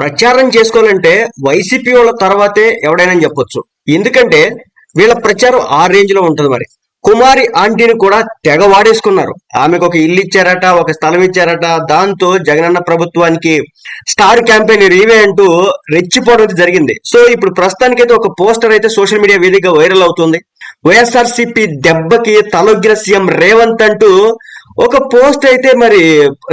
ప్రచారం చేసుకోవాలంటే వైసీపీ వాళ్ళ తర్వాతే ఎవడైనా చెప్పొచ్చు. ఎందుకంటే వీళ్ళ ప్రచారం ఆ రేంజ్లో ఉంటుంది మరి. కుమారి ఆంటీని కూడా తెగ వాడేసుకున్నారు. ఆమెకు ఒక ఇల్లు ఇచ్చారట ఒక స్థలం ఇచ్చారట. దాంతో జగనన్న ప్రభుత్వానికి స్టార్ క్యాంపెయిన్ రీవే అంటూ రెచ్చిపోవడం అయితే జరిగింది. సో ఇప్పుడు ప్రస్తుతానికైతే ఒక పోస్టర్ అయితే సోషల్ మీడియా వేదికగా వైరల్ అవుతుంది. వైఎస్ఆర్సీపీ దెబ్బకి తలొగ్గిన సీఎం రేవంత్ అంటూ ఒక పోస్ట్ అయితే మరి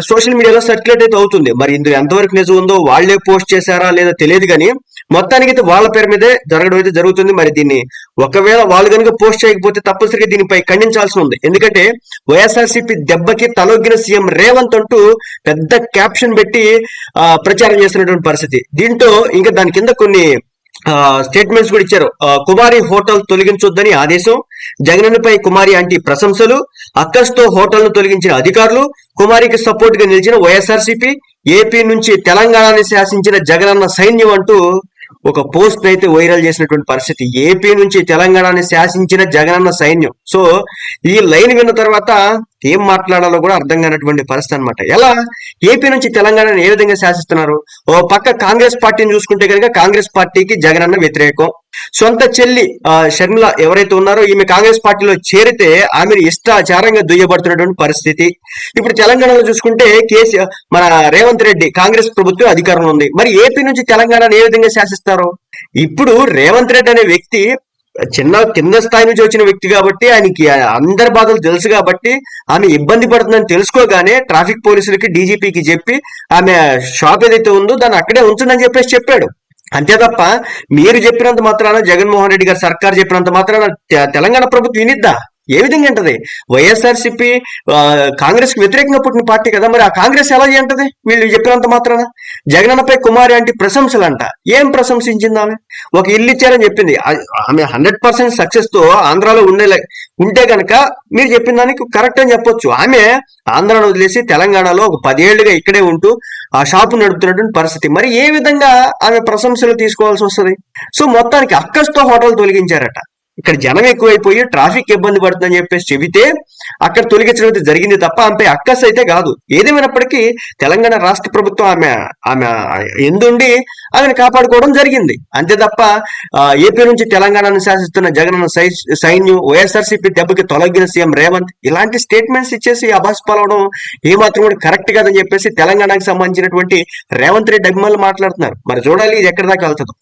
సోషల్ మీడియాలో సర్క్యులేట్ అయితే అవుతుంది. మరి ఇందులో ఎంతవరకు నిజం ఉందో వాళ్ళే పోస్ట్ చేశారా లేదా తెలియదు కానీ మొత్తానికి అయితే వాళ్ళ పేరు మీదే జరగడం అయితే జరుగుతుంది. మరి దీన్ని ఒకవేళ వాళ్ళు కనుక పోస్ట్ చేయకపోతే తప్పనిసరిగా దీనిపై ఖండించాల్సి ఉంది. ఎందుకంటే వైఎస్ఆర్సీపీ దెబ్బకి తలొగ్గిన సీఎం రేవంత్ అంటూ పెద్ద క్యాప్షన్ పెట్టి ప్రచారం చేస్తున్నటువంటి పరిస్థితి. దీంతో ఇంకా దాని కింద కొన్ని స్టేట్మెంట్స్ కూడా ఇచ్చారు. కుమారి హోటల్ తొలగించొద్దని ఆదేశం. జగనన్నపై కుమారి అంటి ప్రశంసలు. అక్కస్తో హోటల్ను తొలగించిన అధికారులు. కుమారికి సపోర్ట్గా నిలిచిన వైఎస్ఆర్సీపీ ఏపీ నుంచి తెలంగాణని శాసించిన జగనన్న సైన్యం అంటూ ఒక పోస్ట్ అయితే వైరల్ చేసినటువంటి పరిస్థితి. ఏపీ నుంచి తెలంగాణని శాసించిన జగనన్న సైన్యం. సో ఈ లైన్ విన్న తర్వాత ఏం మాట్లాడాలో కూడా అర్థం కానటువంటి పరిస్థితి అనమాట ఎలా? ఏపీ నుంచి తెలంగాణను ఏ విధంగా శాసిస్తున్నారు? ఓ పక్క కాంగ్రెస్ పార్టీని చూసుకుంటే కనుక కాంగ్రెస్ పార్టీకి అన్న వ్యతిరేకం. సొంత చెల్లి షర్మిల ఎవరైతే ఉన్నారో ఈమె కాంగ్రెస్ పార్టీలో చేరితే ఆమెను ఇష్టాచారంగా దుయ్యబడుతున్నటువంటి పరిస్థితి. ఇప్పుడు తెలంగాణలో చూసుకుంటే కేసీఆర్ మన రేవంత్ రెడ్డి కాంగ్రెస్ ప్రభుత్వం అధికారంలో ఉంది. మరి ఏపీ నుంచి తెలంగాణను ఏ విధంగా శాసిస్తారు? ఇప్పుడు రేవంత్ రెడ్డి అనే వ్యక్తి చిన్న కింద స్థాయి నుంచి వచ్చిన వ్యక్తి కాబట్టి ఆయనకి అందరి బాధలు తెలుసు కాబట్టి ఆమె ఇబ్బంది పడుతుందని తెలుసుకోగానే ట్రాఫిక్ పోలీసులకి డీజీపీకి చెప్పి ఆమె షాప్ ఏదైతే ఉందో దాన్ని అక్కడే ఉంచండి చెప్పేసి చెప్పాడు. అంతే తప్ప మీరు చెప్పినంత మాత్రాన జగన్మోహన్ రెడ్డి గారు సర్కార్ చెప్పినంత మాత్రాన తెలంగాణ ప్రభుత్వం వినిద్దా? ఏ విధంగా అంటది వైఎస్ఆర్సిపి కాంగ్రెస్కి వ్యతిరేకంగా పుట్టిన పార్టీ కదా మరి ఆ కాంగ్రెస్ ఎలా చేయంటది? వీళ్ళు చెప్పినంత మాత్రాన? జగనన్నపై కుమారి అంటే ప్రశంసలంట. ఏం ప్రశంసించింది ఆమె? ఒక ఇల్లు ఇచ్చారని చెప్పింది. ఆమె హండ్రెడ్ పర్సెంట్ సక్సెస్తో ఆంధ్రాలో ఉండే ఉంటే గనక మీరు చెప్పిన దానికి కరెక్ట్ అని చెప్పొచ్చు. ఆమె ఆంధ్రాను వదిలేసి తెలంగాణలో ఒక పదేళ్ళుగా ఇక్కడే ఉంటూ ఆ షాపు నడుపుతున్నటువంటి పరిస్థితి. మరి ఏ విధంగా ఆమె ప్రశంసలు తీసుకోవాల్సి వస్తుంది? సో మొత్తానికి అక్కస్తో హోటల్ తొలగించారట. ఇక్కడ జనం ఎక్కువైపోయి ట్రాఫిక్ ఇబ్బంది పడుతుందని చెప్పేసి చెబితే అక్కడ తొలగించడం అయితే జరిగింది తప్ప ఆమెపై అక్కస్ అయితే కాదు. ఏదేమైనప్పటికీ తెలంగాణ రాష్ట్ర ప్రభుత్వం ఆమె ఆమె ఎందుండి ఆమెను కాపాడుకోవడం జరిగింది. అంతే తప్ప ఏపీ నుంచి తెలంగాణను శాసిస్తున్న జగన్ సై సైన్యం వైఎస్ఆర్సీపీ దెబ్బకి తొలగిన సీఎం రేవంత్ ఇలాంటి స్టేట్మెంట్స్ ఇచ్చేసి అబాస్ పాలవడం ఏమాత్రం కూడా కరెక్ట్ కాదని చెప్పేసి తెలంగాణకు సంబంధించినటువంటి రేవంత్ రెడ్డి అభిమానులు మాట్లాడుతున్నారు. మరి చూడాలి ఇది ఎక్కడి దాకా వెళ్తుందో.